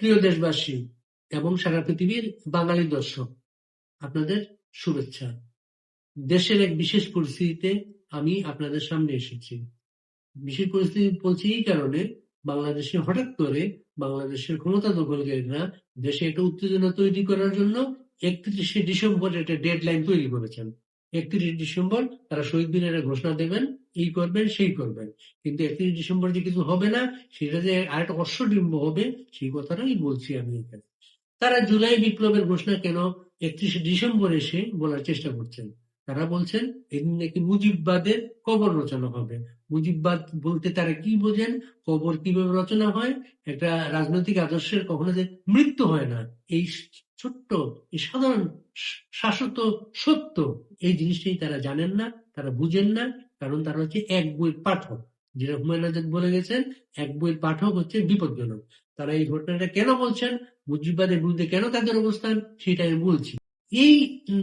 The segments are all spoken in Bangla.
প্রিয় দেশবাসী এবং সারা পৃথিবীর বাঙালি দর্শক, আপনাদের শুভেচ্ছা। দেশের এক বিশেষ পরিস্থিতিতে আমি আপনাদের সামনে এসেছি। বিশেষ পরিস্থিতি বলছি এই কারণে বাংলাদেশে হঠাৎ করে বাংলাদেশের ক্ষমতা দখলকারীরা দেশে একটা উত্তেজনা তৈরি করার জন্য একত্রিশে ডিসেম্বর একটা ডেড লাইন তৈরি করেছেন। একত্রিশে ডিসেম্বর তারা শহীদ দিনের ঘোষণা দেবেন এই করবেন, সেই করবেন। কিন্তু একত্রিশ ডিসেম্বর যে কিছু হবে না, সেটা যে আরেকটা অশ্বডিম্ব হবে, সেই কথাটাই বলছি আমি এখানে। তারা জুলাই বিপ্লবের ঘোষণা কেন একত্রিশে ডিসেম্বর এসে বলার চেষ্টা করছেন? তারা বলছেন, এদিন নাকি মুজিববাদের কবর রচনা হবে। মুজিববাদ বলতে তারা কি বোঝেন? কবর কীভাবে রচনা হয়? একটা রাজনৈতিক আদর্শের কখনো যে মৃত্যু হয় না। এই ছোট্ট, এই সাধারণ, শাশ্বত সত্য, এই জিনিসটাই তারা জানেন না, তারা বুঝেন না। কারণ তারা হচ্ছে এক বই পাঠক। যেটা হুমায়ুন আজাদ বলে গেছেন, এক বই পাঠক হচ্ছে বিপজ্জনক। তারা এই ঘটনাটা কেন বলছেন, মুজিববাদের বিরুদ্ধে কেন তাদের অবস্থান, সেটা আমি বলছি। এই,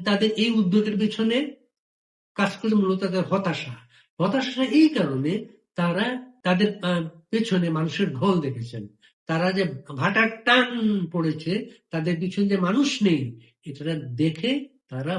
তাদের এই উদ্যোগের পেছনে কাজ করে মূলত তাদের হতাশা। হতাশা এই কারণে তারা তাদের পেছনে মানুষের ঢল দেখেছেন। তারা যে ভাটার টান পড়েছে, তাদের পিছনে যে মানুষ নেই, এটা দেখে তারা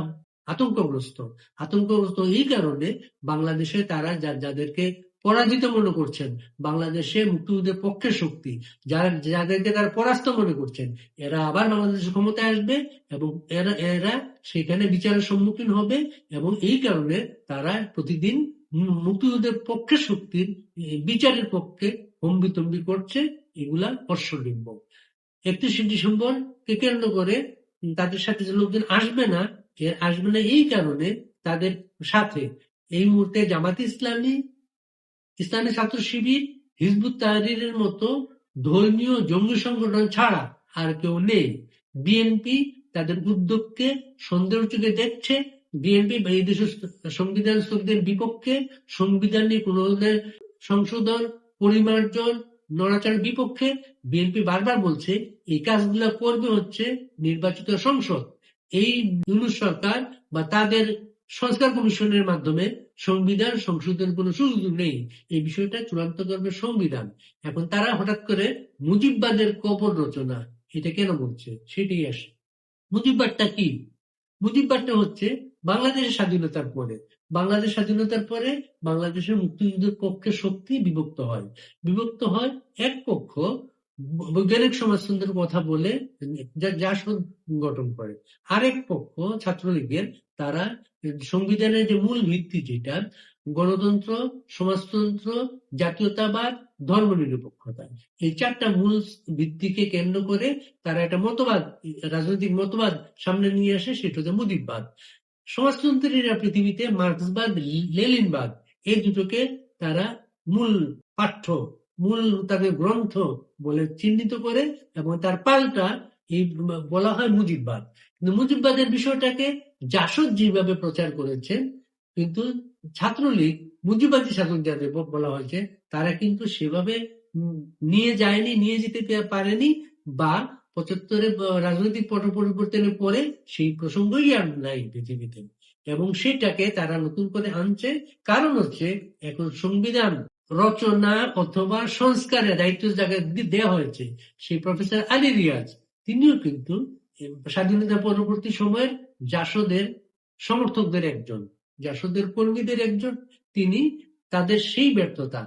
আতঙ্কগ্রস্ত। আতঙ্কগ্রস্ত এই কারণে বাংলাদেশে তারা যাদেরকে পরাজিত মনে করছেন, বাংলাদেশে মুক্তিযুদ্ধের পক্ষে শক্তি, যারা, যাদেরকে তারা পরাস্ত মনে করছেন, এরা আবার বাংলাদেশের ক্ষমতায় আসবে এবং এরা এরা সেখানে বিচারের সম্মুখীন হবে এবং এই কারণে তারা প্রতিদিন মুক্তিযুদ্ধের পক্ষে শক্তির বিচারের পক্ষে হম্বিতম্বি করছে, এগুলা অশ্বডিম্ব একত্রিশে ডিসেম্বর কে কেন্দ্র করে তাদের সাথে যে লোকজন আসবে না আসবে না এই কারণে তাদের সাথে। এই মুহূর্তে জামাত ইসলামী ইসলামী ছাত্র শিবির, হিজবুত তাহরিরের মতো ধর্মীয় জঙ্গি সংগঠন ছাড়া আর কেউ নেই। বিএনপি তাদের উদ্যোগকে সন্দেহ চোখে দেখছে। বিএনপি এই সংবিধান স্থগিতের বিপক্ষে সংবিধান নিয়ে কোন ধরনের সংশোধন, পরিমার্জন, নড়াচড়ার বিপক্ষে বিএনপি বারবার বলছে, এই কাজগুলো করবে হচ্ছে নির্বাচিত সংসদ। এই ইউনুস সরকার বা তাদের সংস্কার কমিশনের মাধ্যমে সংবিধান সংশোধনের কোনো সুযোগ নেই। এই বিষয়টা চূড়ান্ত করবে সংবিধান। এখন তারা হঠাৎ করে মুজিববাদের কবর রচনা, এটা কেন বলছে? সেটাই আসে। মুজিববাদটা কি? মুজিববাদটা হচ্ছে বাংলাদেশের স্বাধীনতার পরে। বাংলাদেশ স্বাধীনতার পরে বাংলাদেশের মুক্তিযুদ্ধের পক্ষে শক্তি বিভক্ত হয়। বিভক্ত হয় এক পক্ষ বৈজ্ঞানিক সমাজতন্ত্রের কথা বলে যা গঠন করে। আরেক পক্ষ ছাত্রলীগের, তারা সংবিধানের যে মূল ভিত্তি যেটা, গণতন্ত্র, সমাজতন্ত্র, জাতীয়তাবাদ ধর্ম নিরপেক্ষতা এই চারটা মূল ভিত্তিকে কেন্দ্র করে তারা একটা মতবাদ, রাজনৈতিক মতবাদ সামনে নিয়ে আসে, সেটা হচ্ছে মুজিববাদ সমাজতন্ত্রীরা পৃথিবীতে মার্ক্সবাদ লেলিনবাদ এই দুটোকে তারা মূল পাঠ্য মূল তাদের গ্রন্থ বলে চিহ্নিত করে এবং তার পাল্টা এই বলা হয় মুজিববাদ। কিন্তু মুজিববাদের বিষয়টাকে জাসদ যেভাবে প্রচার করেছেন, কিন্তু ছাত্রলীগ, মুজিববাদী ছাত্র যাদের বলা হয়েছে তারা কিন্তু সেভাবে নিয়ে যায়নি, নিয়ে যেতে পারেনি বা পঁচাত্তরে রাজনৈতিক পট, পরিবর্তনের পরে সেই প্রসঙ্গই আর নাই পৃথিবীতে। এবং সেটাকে তারা নতুন করে আনছে। কারণ হচ্ছে এখন সংবিধান রচনা অথবা সংস্কারের দায়িত্ব যাকে দেওয়া হয়েছে, সেই প্রফেসর আলী রিয়াজ। তিনিও কিন্তু স্বাধীনতা পরবর্তী সময়ের জাসদের সমর্থকদের একজন, জাসদের কর্মীদের একজন। তিনি তাদের সেই ব্যর্থতা,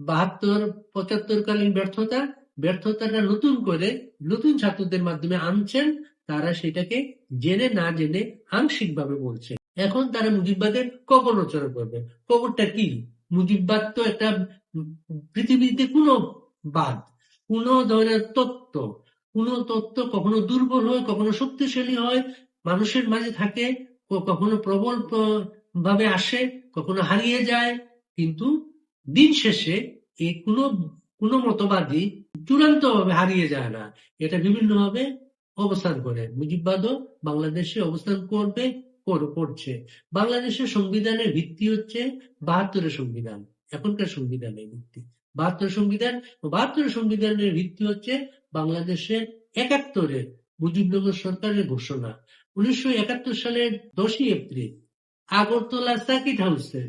বাহাত্তর পঁচাত্তর কালীন ব্যর্থতা, ব্যর্থতাটা নতুন করে নতুন ছাত্রদের মাধ্যমে আনছেন, তারা সেটাকে জেনে না জেনে আংশিক ভাবে বলছে এখন তারা মুজিববাদের কবর রচনা করবে। কবরটা কি? মুজিববাদ তো একটা পৃথিবীতে কোন বাদ, কোন ধরনের তত্ত্ব, কোন তত্ত্ব কখনো দুর্বল হয়, কখনো শক্তিশালী হয়, মানুষের মাঝে থাকে কখনো প্রবল ভাবে আসে, কখনো হারিয়ে যায়, কিন্তু দিন শেষে এই কোনো কোনো মতবাদই চূড়ান্ত ভাবে হারিয়ে যায় না। এটা বিভিন্নভাবে অবস্থান করে। মুজিববাদও বাংলাদেশে অবস্থান করবে করছে বাংলাদেশের সংবিধানের ভিত্তি হচ্ছে বাহাত্তরের সংবিধান, এখনকার সংবিধানের ভিত্তি। বাহাত্তর সংবিধান বাহাত্তর সংবিধানের ভিত্তি হচ্ছে বাংলাদেশের একাত্তরে মুজিবনগর সরকারের ঘোষণা। উনিশশো একাত্তর সালের দশই এপ্রিল, আগরতলা সার্কিট হাউসে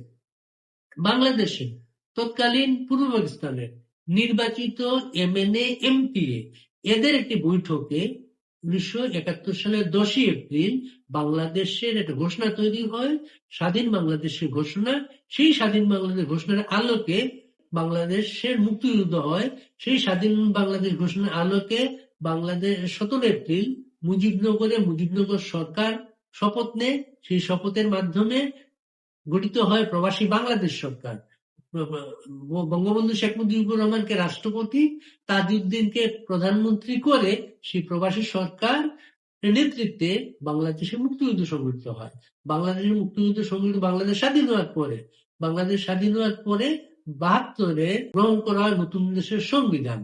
বাংলাদেশে তৎকালীন পূর্ব পাকিস্তানের নির্বাচিত এমএনএ, এমপিএ, এদের একটি বৈঠকে উনিশশো একাত্তর সালের দশই এপ্রিল বাংলাদেশের একটা ঘোষণা তৈরি হয়, স্বাধীন বাংলাদেশের ঘোষণা। সেই স্বাধীন বাংলাদেশ ঘোষণার আলোকে বাংলাদেশের মুক্তিযুদ্ধ হয়। সেই স্বাধীন বাংলাদেশ ঘোষণার আলোকে বাংলাদেশ সতেরো এপ্রিল মুজিবনগরে মুজিবনগর সরকার শপথ নেয়। সেই শপথের মাধ্যমে গঠিত হয় প্রবাসী বাংলাদেশ সরকার। বঙ্গবন্ধু শেখ মুজিবুর রহমানকে রাষ্ট্রপতি, তাজউদ্দিনকে প্রধানমন্ত্রী করে সেই প্রবাসী সরকার নেতৃত্বে বাংলাদেশে মুক্তিযুদ্ধ সংগঠিত হয়। বাংলাদেশের মুক্তিযুদ্ধ সংগঠিত বাংলাদেশ স্বাধীন হওয়ার পরে, বাংলাদেশ স্বাধীন হওয়ার পরে বাহাত্তরে গ্রহণ করা হয় নতুন দেশের সংবিধান।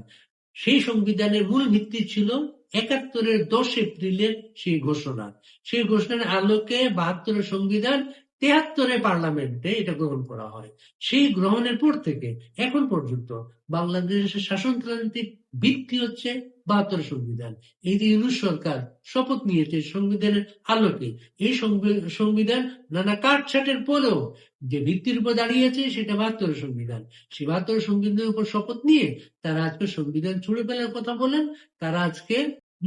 সেই সংবিধানের মূল ভিত্তি ছিল একাত্তরের দশ এপ্রিলের সেই ঘোষণা। সেই ঘোষণার আলোকে বাহাত্তরের সংবিধান তেহাত্তরে পার্লামেন্টে এটা গ্রহণ করা হয়। সেই গ্রহণের পর থেকে এখন পর্যন্ত বাংলাদেশের শাসনতান্ত্রিক ভিত্তি হচ্ছে বাহাত্তর সংবিধান। এই যে ইউনুস সরকার শপথ নিয়েছে সংবিধানের আলোকে, এই সংবিধান নানা কাটছাটের পরেও যে ভিত্তির উপর দাঁড়িয়েছে সেটা বাহাত্তর সংবিধান। সেই বাহাত্তর সংবিধানের উপর শপথ নিয়ে তারা আজকে সংবিধান ছুড়ে ফেলার কথা বলেন, তারা আজকে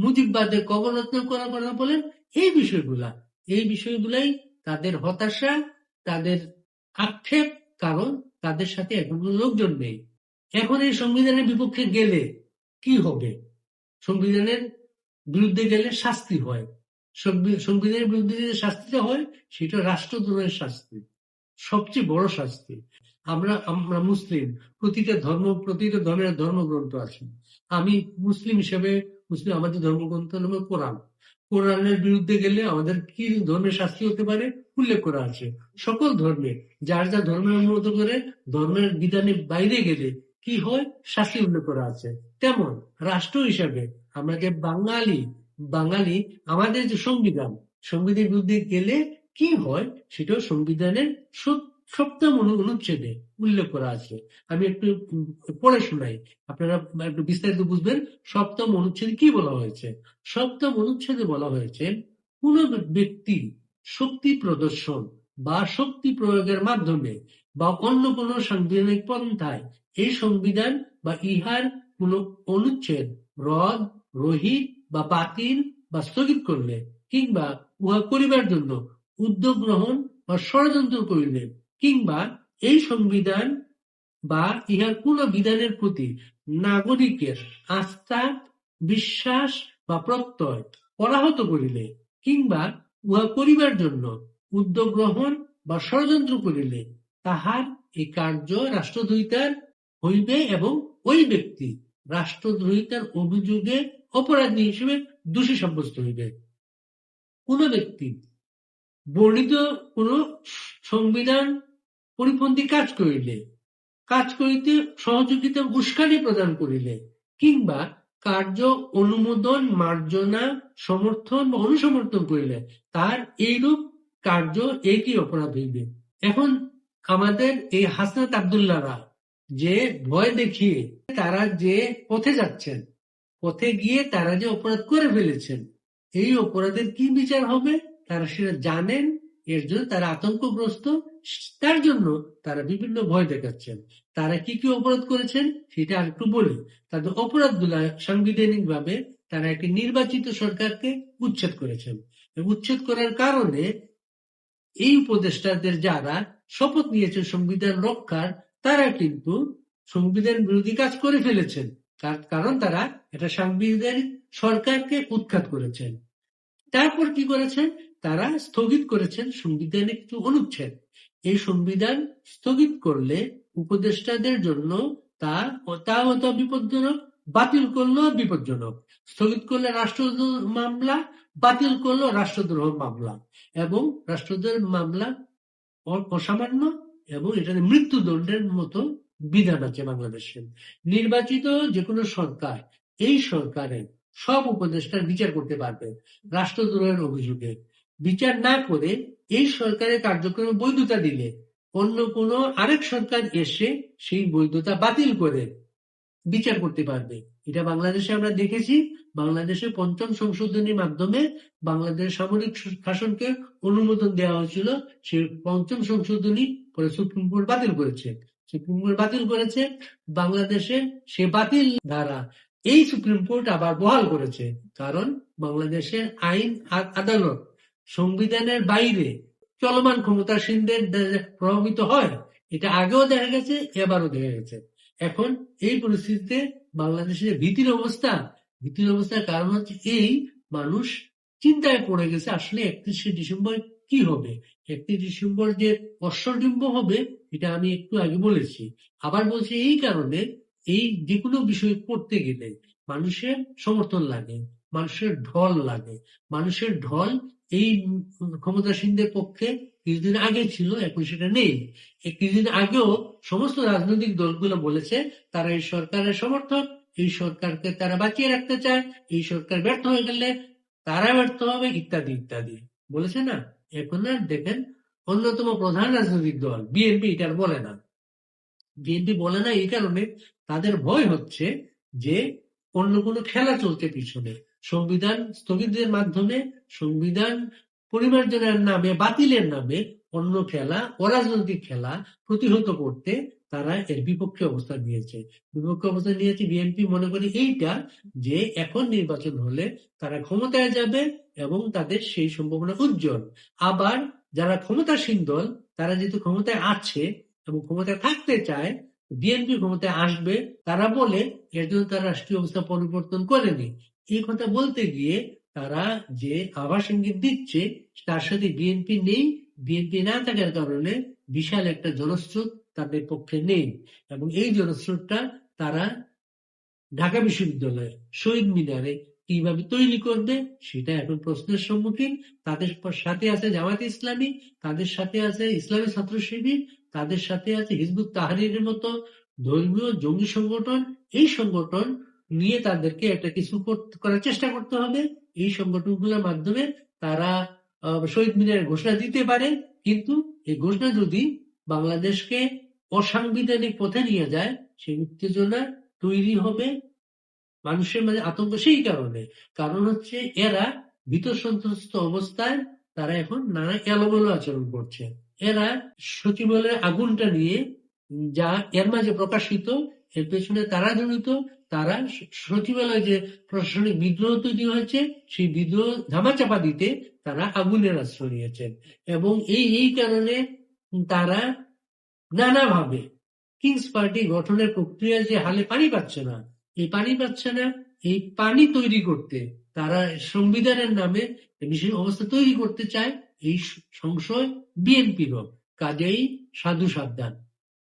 মুজিববাদের কবরত্ন করার কথা বলেন। এই বিষয়গুলা, এই বিষয়গুলাই তাদের হতাশা, তাদের আক্ষেপ, কারণ তাদের সাথে এখন লোকজন নেই। এখন এই সংবিধানের বিপক্ষে গেলে কি হবে? সংবিধানের বিরুদ্ধে গেলে শাস্তি হয়। সংবি- সংবিধানের বিরুদ্ধে যে শাস্তিটা হয়, সেটা রাষ্ট্রদ্রোহের শাস্তি, সবচেয়ে বড় শাস্তি। আমরা আমরা মুসলিম, প্রতিটা ধর্ম, প্রতিটা ধর্মের ধর্মগ্রন্থ আছে। আমি মুসলিম হিসেবে, মুসলিম, আমাদের ধর্মগ্রন্থ নামে কোরআন। কোরআনের বিরুদ্ধে গেলে আমাদের কি ধর্মের শাস্তি হতে পারে? উল্লেখ করা আছে। সকল ধর্মে, যার যা ধর্মের মতো করে, ধর্মের বিধানের বাইরে গেলে কি হয়? শাস্তি উল্লেখ করা আছে। তেমন রাষ্ট্র হিসাবে আমরা যে বাঙালি বাঙালি আমাদের যে সংবিধান, সংবিধানের বিরুদ্ধে গেলে কি হয়? সেটাও সংবিধানের সপ- সপ্তম অনু- অনুচ্ছেদে উল্লেখ করা আছে। আমি একটু পড়ে শোনাই। আপনারা একটু বিস্তারিত বুঝবেন। সপ্তম অনুচ্ছেদে কি বলা হয়েছে? সপ্তম অনুচ্ছেদে বলা হয়েছে, কোন ব্যক্তি শক্তি প্রদর্শন বা শক্তি প্রয়োগের মাধ্যমে বা অন্য কোন সাংবিধানিক পন্থায় এই সংবিধান বা ইহার কোন অনুচ্ছেদ, রদ রহিত বা বাতিল বা স্থগিত করলে কিংবা উহা করিবার জন্য উদ্যোগ গ্রহণ বা ষড়যন্ত্র করিলে কিংবা এই সংবিধান বা ইহার কোন বিধানের প্রতি নাগরিকের আস্থা, বিশ্বাস বা প্রত্যয় পরাহত করিলে কিংবা উহা করিবার জন্য উদ্যোগ গ্রহণ বা ষড়যন্ত্র করিলে তাহার এই কার্য রাষ্ট্রদ্রোহিতার হইবে এবং ওই ব্যক্তি রাষ্ট্রদ্রোহিতার অভিযোগে অপরাধী হিসেবে দোষী সাব্যস্ত হইবে। কোন ব্যক্তি বর্ণিত কোন সংবিধান পরিপন্থী কাজ করিলে, কাজ করিতে সহযোগিতা উস্কানি প্রদান করিলে, কিংবা কার্য অনুমোদন, মার্জনা, সমর্থন বা অনুসমর্থন করিলে, তার এইরূপ কার্য একই অপরাধ হইবে। এখন আমাদের এই হাসনাত আবদুল্লাহরা যে ভয় দেখিয়ে তারা যে পথে যাচ্ছেন, পথে গিয়ে তারা যে অপরাধ করে ফেলেছেন, এই অপরাধের কি বিচার হবে? তারা সেটা জানেন এর জন্য তারা আতঙ্কগ্রস্ত, তার জন্য তারা বিভিন্ন ভয় দেখাচ্ছেন। তারা কি কি অপরাধ করেছেন সেটা আর একটু বলি। তাদের অপরাধগুলা সাংবিধানিক ভাবে তারা একটি নির্বাচিত সরকারকে উচ্ছেদ করেছেন। উচ্ছেদ করার কারণে এই উপদেষ্টাদের যারা শপথ নিয়েছে সংবিধান রক্ষার, তারা কিন্তু সংবিধান বিরোধী কাজ করে ফেলেছেন। কার- কারণ তারা এটা সাংবিধানিক সরকারকে উৎখাত করেছেন। তারপর কি করেছেন? তারা স্থগিত করেছেন সংবিধানের কিছু অনুচ্ছেদ। এই সংবিধান স্থগিত করলে উপদেষ্টাদের জন্য তা তা হতো বিপজ্জনক, বাতিল করলেও বিপজ্জনক। স্থগিত করলে রাষ্ট্রদ্রোহ মামলা, বাতিল করলেও রাষ্ট্রদ্রোহ মামলা। এবং রাষ্ট্রদ্রোহের মামলা অসামান্য এবং এটাতে মৃত্যুদণ্ডের মতো বিধান আছে বাংলাদেশে। নির্বাচিত যে কোনো সরকার, এই সরকারের সব উপদেষ্টার বিচার করতে পারবে রাষ্ট্রদ্রোহের অভিযোগে। বিচার না করে এই সরকারের কার্যক্রমে বৈধতা দিলে অন্য কোনো আরেক সরকার এসে সেই বৈধতা বাতিল করে বিচার করতে পারবে। এটা বাংলাদেশে আমরা দেখেছি। বাংলাদেশে পঞ্চম সংশোধনীর মাধ্যমে বাংলাদেশ সামরিক শাসনকে অনুমোদন দেওয়া হয়েছিল। সেই পঞ্চম সংশোধনী পরে সুপ্রিম কোর্ট বাতিল করেছে। সুপ্রিম কোর্ট বাতিল করেছে। বাংলাদেশে সে বাতিল দ্বারা এই সুপ্রিম কোর্ট আবার বহাল করেছে। কারণ বাংলাদেশের আইন আদালত সংবিধানের বাইরে চলমান ক্ষমতাসীনদের প্রভাবিত হয়, এটা আগেও দেখা গেছে, এবারও দেখা গেছে। এখন এই পরিস্থিতিতে বাংলাদেশের ভীতির অবস্থা, ভীতির অবস্থার কারণ হচ্ছে এই, মানুষ চিন্তায় পড়ে গেছে আসলে একত্রিশে ডিসেম্বর কি হবে। একত্রিশ ডিসেম্বর যে অশ্বডিম্ব হবে, এটা আমি একটু আগে বলেছি। আবার বলছি এই কারণে এই যে কোনো বিষয় পড়তে গেলে মানুষের সমর্থন লাগে। মানুষের ঢল লাগে। মানুষের ঢল এই ক্ষমতাসীনদের পক্ষে কিছুদিন আগে ছিল, এখন সেটা নেই। কিছুদিন আগেও সমস্ত রাজনৈতিক দলগুলো বলেছে, তারা এই সরকারের সমর্থক, এই সরকারকে তারা বাঁচিয়ে রাখতে চায়, এই সরকার ব্যর্থ হয়ে গেলে তারা ব্যর্থ হবে, ইত্যাদি ইত্যাদি। বলেছে না? এখন আর দেখেন, অন্যতম প্রধান রাজনৈতিক দল, বিএনপি এটার বলে না। বিএনপি বলে না এই কারণে তাদের ভয় হচ্ছে যে অন্য কোনো খেলা চলছে পিছনে। সংবিধান স্থগিতের মাধ্যমে সংবিধান পরিমার্জনের নামে, বাতিলের নামে অন্য খেলা, অরাজনৈতিক খেলা প্রতিহত করতে তারা এর বিপক্ষে অবস্থান নিয়েছে। বিপক্ষে অবস্থান নিয়েছে বিএনপি, মনে করি এইটা যে এখন নির্বাচন হলে তারা ক্ষমতায় যাবে এবং তাদের সেই সম্ভাবনা উজ্জ্বল। আবার যারা ক্ষমতাসীন দল, তারা যেহেতু ক্ষমতায় আছে এবং ক্ষমতায় থাকতে চায়, বিএনপি ক্ষমতায় আসবে, তারা বলে এর জন্য তারা রাষ্ট্রীয় অবস্থা পরিবর্তন করেনি। এই কথা বলতে গিয়ে তারা যে আভাস ইঙ্গিত দিচ্ছে, তার সাথে বিএনপি নেই। বিএনপি না থাকার কারণে বিশাল একটা জনস্রোত তাদের পক্ষে নেই। এবং এই জনস্রোতটা তারা ঢাকা বিশ্ববিদ্যালয়ে শহীদ মিনারে কীভাবে তৈরি করবে, সেটা এখন প্রশ্নের সম্মুখীন। তাদের সাথে আছে জামাত ইসলামী, তাদের সাথে আছে ইসলামী ছাত্র শিবির, তাদের সাথে আছে হিজবুত তাহারিরের মতো ধর্মীয় জঙ্গি সংগঠন। এই সংগঠন নিয়ে তাদেরকে একটা কিছু করার চেষ্টা করতে হবে। এই সংগঠনগুলোর মাধ্যমে তারা শহীদ মিনারের ঘোষণা দিতে পারে। কিন্তু এই ঘোষণা যদি বাংলাদেশকে অসাংবিধানিক পথে নিয়ে যায়, সেই উত্তেজনা তৈরি হবে মানুষের মাঝে আতঙ্ক সেই কারণে। কারণ হচ্ছে এরা ভীত সন্ত্রস্ত অবস্থায় তারা এখন নানা এলোমেলো আচরণ করছে। এরা সচিবালয়ের আগুনটা নিয়ে যা এর মাঝে প্রকাশিত এর পেছনে তারা জড়িত, তারা সচিবালয় যে প্রশাসনিক বিদ্রোহ তৈরি হয়েছে, সেই বিদ্রোহ ধামাচাপা দিতে তারা আগুনের আশ্রয় নিয়েছেন। এবং এই এই কারণে তারা নানাভাবে কিংস পার্টি গঠনের প্রক্রিয়া যে হালে পানি পাচ্ছে না, এই পানি পাচ্ছে না, এই পানি তৈরি করতে তারা সংবিধানের নামে বিশেষ অবস্থা তৈরি করতে চায়, এই সংশয় বিএনপিরও। কাজেই সাধু সাবধান।